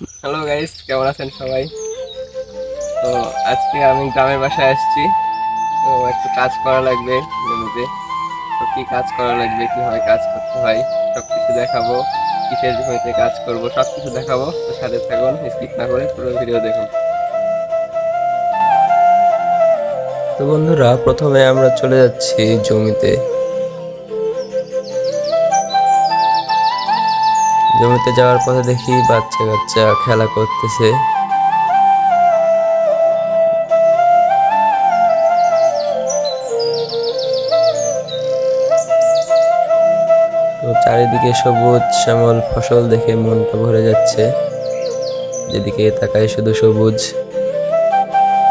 Hello guys কেমন আছেন সবাই? তো আজকে আমি গ্রামের বাসায় আসছি। তো একটু কাজ করা লাগবে জমিতে তো কি কাজ করা লাগবে কীভাবে কাজ করতে হয় সব কিছু দেখাবো। কিসের জমিতে কাজ করব সব কিছু দেখাবো। তো সাথে থাকুন স্কিপ না করে পুরো ভিডিও দেখুন। তো বন্ধুরা, প্রথমে আমরা চলে যাচ্ছি জমিতে। জমিতে যাওয়ার পথে দেখি বাচ্চা কাচ্চা খেলা করতেছে। চারিদিকে সবুজ শ্যামল ফসল দেখে মনটা ভরে যাচ্ছে। যেদিকে তাকাই শুধু সবুজ।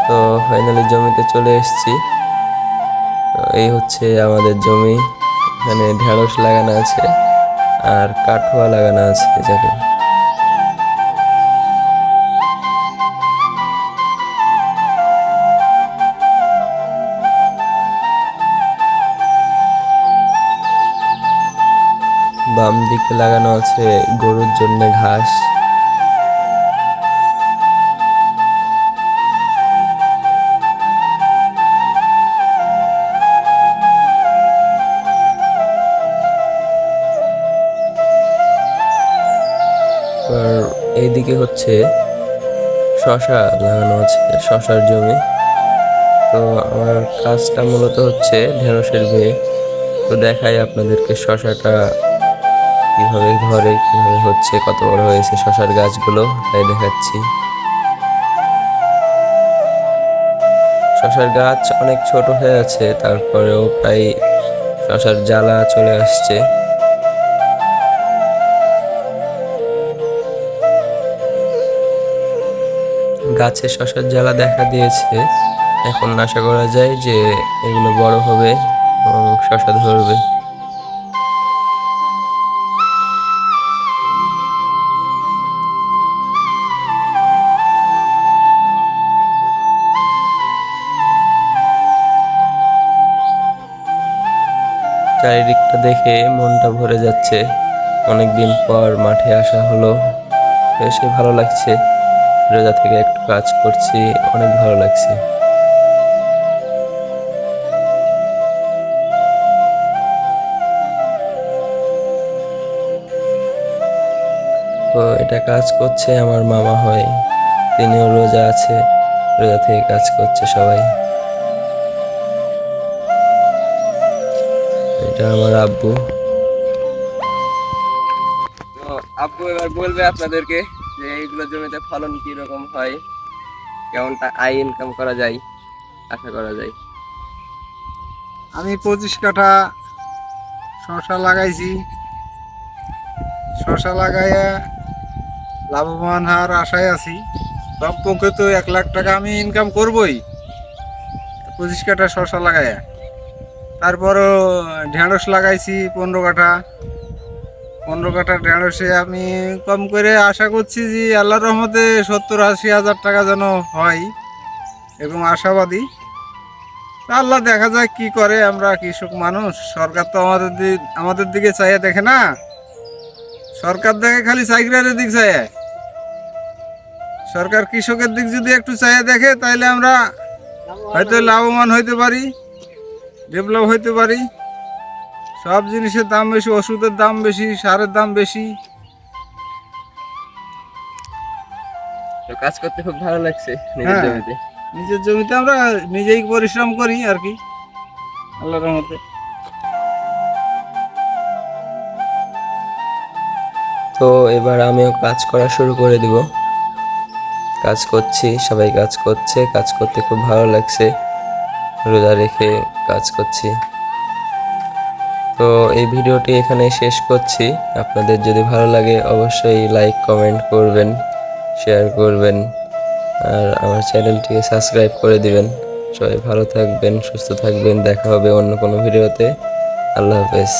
তো ফাইনালি জমিতে চলে এসেছি। এই হচ্ছে আমাদের জমি। এখানে ঢেঁড়স লাগানো আছে। আর কাঠুয়া লাগানো আছে যাকে বাম দিকে লাগানো আছে গরুর জন্য ঘাস। এইদিকে হচ্ছে শশা লাগানো আছে, শশার জমি। তো আমার কাজটা মূলত হচ্ছে ঢেঁড়সের বিয়ে। তো দেখাই আপনাদেরকে শশাটা কীভাবে ঘরে, কীভাবে হচ্ছে, কত বড় হয়েছে শশার গাছগুলো, তাই দেখাচ্ছি। শশার গাছ অনেক ছোট হয়ে আছে, তারপরেও প্রায় শশার জ্বালা চলে আসছে। গাছে শশার জ্বালা দেখা দিয়েছে। এখন আশা করা যায় যে এগুলো বড় হবে এবং শশা ধরবে। চারিদিকটা দেখে মনটা ভরে যাচ্ছে। অনেকদিন পর মাঠে আসা হলো। এসে ভালো লাগছে। রোজা থেকে একটু কাজ করছি, অনেক ভালো লাগছে। তো এটা কাজ করছে আমার মামা হয়, তিনিও রোজা আছে, রোজা থেকে কাজ করছে সবাই। এটা আমার আব্বু। তো আব্বু এবার বলবে আপনাদেরকে। যে এইগুলো জমিতে ফলন কি রকম হয় কেমনটা আয় ইনকাম করা যায়, আশা করা যায়। আমি পঁচিশ কাঠা শশা লাগাইছি। শশা লাগাইয়া লাভবান হওয়ার আশায় আছি। সব পক্ষে তো এক লাখ টাকা আমি ইনকাম করবই। পঁচিশ কাঠা শশা লাগাইয়া। তারপরও ঢেঁড়স লাগাইছি পনেরো কাঠা। পনেরো কাঠা ঢেঁড়সে আমি কম করে আশা করছি যে আল্লাহর রহমতে সত্তর আশি হাজার টাকা যেন হয় এবং আশাবাদী। আল্লাহ দেখা যায় কি করে, আমরা কৃষক মানুষ, সরকার তো আমাদের আমাদের দিকে চাইয়ে দেখে না। সরকার দেখে খালি সাইকেলের দিক চাইয়ে। সরকার কৃষকের দিক যদি একটু চাইয়ে দেখে তাহলে আমরা হয়তো লাভবান হইতে পারি, ডেভেলপ হইতে পারি। সব জিনিসের দাম বেশি ওষুধের দাম বেশি সারের দাম বেশি। তো কাজ করতে খুব ভালো লাগছে নিজের হ্যাঁ। জমিতে। নিজের জমিতে আমরা নিজেই পরিশ্রম করি আর কি। আল্লাহর রহমতে। তো এবার আমিও কাজ করা শুরু করে দিব। কাজ করছি সবাই কাজ করছে কাজ করতে খুব ভালো লাগছে। রোজা রেখে কাজ করছি। তো এই ভিডিওটি এখানে শেষ করছি। আপনাদের যদি ভালো লাগে অবশ্যই লাইক কমেন্ট করবেন শেয়ার করবেন, আর আমার চ্যানেলটিকে সাবস্ক্রাইব করে দিবেন। সবাই ভালো থাকবেন, সুস্থ থাকবেন, দেখা হবে অন্য কোনো ভিডিওতে। আল্লাহ হাফেজ।